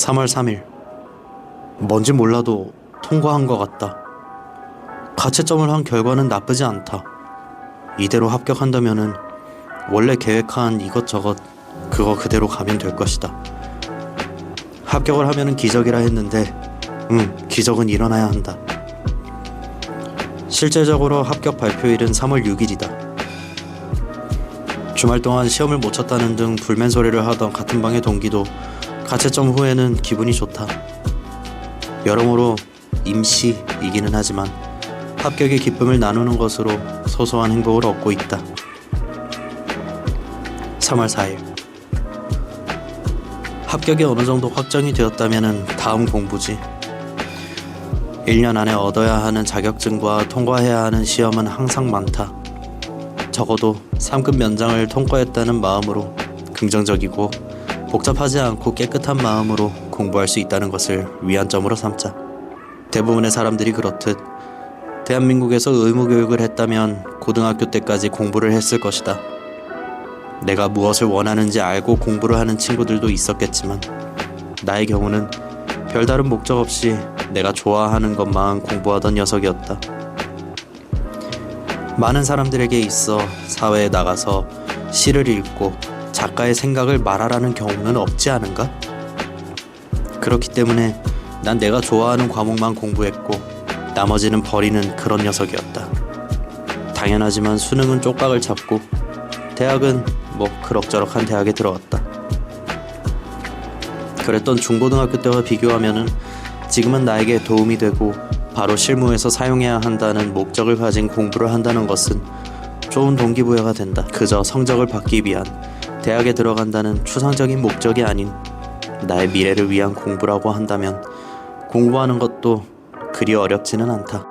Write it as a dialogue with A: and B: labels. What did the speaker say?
A: 3월 3일. 뭔지 몰라도 통과한 것 같다. 가채점을 한 결과는 나쁘지 않다. 이대로 합격한다면은 원래 계획한 이것저것 그거 그대로 가면 될 것이다. 합격을 하면은 기적이라 했는데, 응, 기적은 일어나야 한다. 실제적으로 합격 발표일은 3월 6일이다. 주말 동안 시험을 못 쳤다는 등 불맨 소리를 하던 같은 방의 동기도 가채점 후에는 기분이 좋다. 여러모로 임시이기는 하지만 합격의 기쁨을 나누는 것으로 소소한 행복을 얻고 있다. 3월 4일 합격이 어느 정도 확정이 되었다면 다음 공부지. 1년 안에 얻어야 하는 자격증과 통과해야 하는 시험은 항상 많다. 적어도 3급 면장을 통과했다는 마음으로 긍정적이고 복잡하지 않고 깨끗한 마음으로 공부할 수 있다는 것을 위안점으로 삼자. 대부분의 사람들이 그렇듯 대한민국에서 의무교육을 했다면 고등학교 때까지 공부를 했을 것이다. 내가 무엇을 원하는지 알고 공부를 하는 친구들도 있었겠지만 나의 경우는 별다른 목적 없이 내가 좋아하는 것만 공부하던 녀석이었다. 많은 사람들에게 있어 사회에 나가서 시를 읽고 작가의 생각을 말하라는 경우는 없지 않은가? 그렇기 때문에 난 내가 좋아하는 과목만 공부했고 나머지는 버리는 그런 녀석이었다. 당연하지만 수능은 쪽박을 잡고 대학은 뭐 그럭저럭한 대학에 들어갔다. 그랬던 중고등학교 때와 비교하면은 지금은 나에게 도움이 되고 바로 실무에서 사용해야 한다는 목적을 가진 공부를 한다는 것은 좋은 동기부여가 된다. 그저 성적을 받기 위한 대학에 들어간다는 추상적인 목적이 아닌 나의 미래를 위한 공부라고 한다면 공부하는 것도 그리 어렵지는 않다.